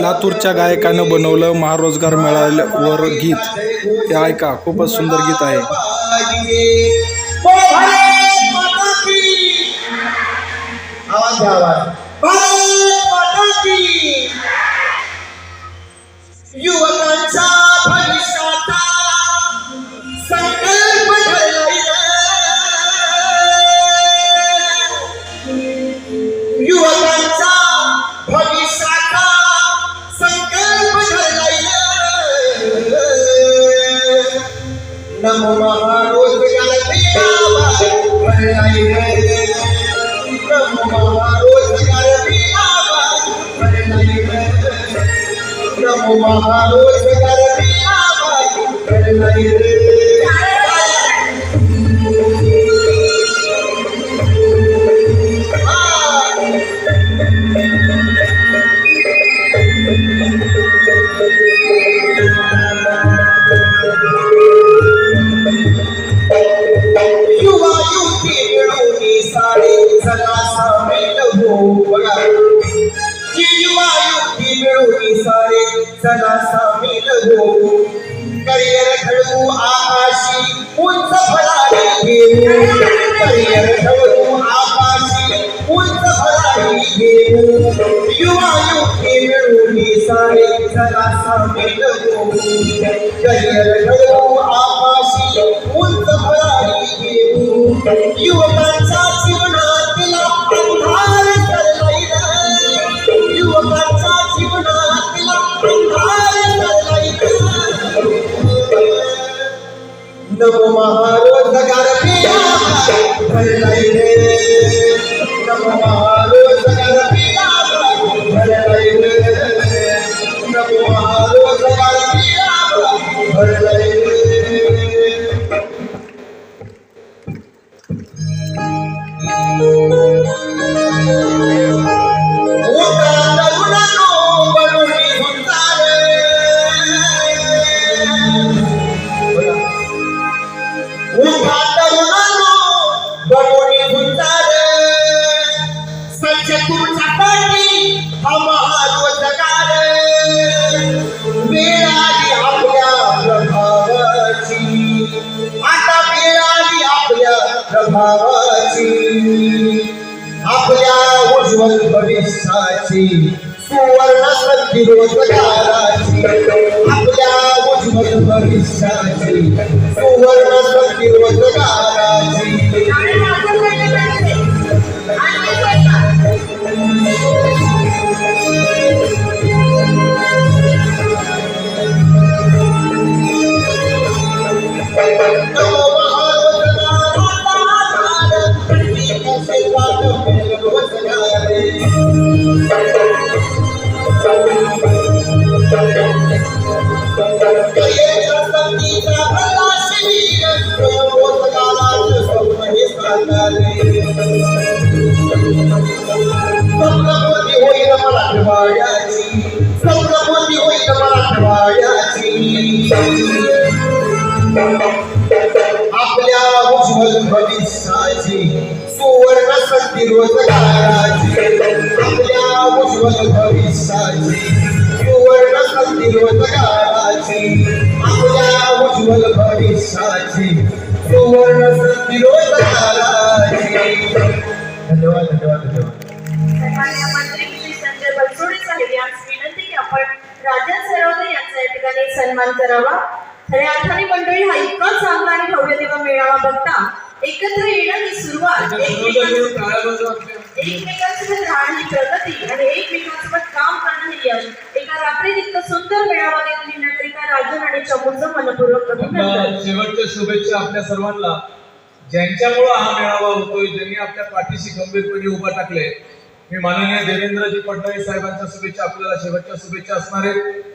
लातूरच्या गायकानं बनवलं महारोजगार मेळाव्यावर गीत. ते ऐका खूपच सुंदर गीत आहे. नमो महारोजगार मेळावा भरलाय नमो महारोजगार मेळावा भरलाय नमो महारोजगार मिळवणी सारे सदा हो बघा ही युवा सारे सदा सामील हो करिअर घडवू आकाशी उंच फरारी घेऊ करिअर घडवू आकाशी उंच फरारी घेऊ युवा युवती मिळवणी सारे सदा सामील हो करिअर घडवू आकाशी उंच फरारी घेऊ युवकांचा नमो महारोजगार मेळावा भरलाय नमो महारोजगार बडोली झुंजारे. सज्ज तुमच्यासाठी हा महारोजगार. वेळ आली आपल्या प्रभावाची आता वेळ आली आपल्या प्रभावाची आपल्या उज्ज्वल भविष्याची सुवर्ण संधी रोजगाराची आपल्या उज्ज्वल भविष्याची सुवर्ण संधी रोजगाराची आपल्या उज्ज्वल भविष्याची. सुवर्ण संधी रोजगाराची आपल्या उज्ज्वल भविष्याची रोजगाराची आपल्या उज्ज्वल भविष्याची सुवर्ण संधी रोजगाराची धन्यवाद धन्यवाद धन्यवाद. सन्माननीय मंत्री श्री संजय बनसोडे साहेब यांस विनंती की आपण राजन सरोदे यांचा या ठिकाणी सन्मान करावा. खऱ्या अर्थाने मंडळी हा इतका चांगला आणि भव्य देवा मेळावा बघता एकत्र येणं ही सुरुवात एकमेकांसोबत एकमेकांसोबत राहणं ही प्रगती आणि एकमेकांसोबत काम करणं हे यश. एका रात्रीत इतकं सुंदर मेळावा घेऊन निघण्याकरिता राजन आणि चमूचं मनपूर्वक अभिनंदन आपल्या शेवटच्या शुभेच्छा आपल्या सर्वांना. ज्यांच्यामुळं हा मेळावा होतोय ज्यांनी आपल्या पाठीशी गंभीरपणे उभा टाकले मी माननीय देवेंद्रजी फडणवीस साहेबांच्या शुभेच्छा आपल्याला शेवटच्या शुभेच्छा असणार आहेत.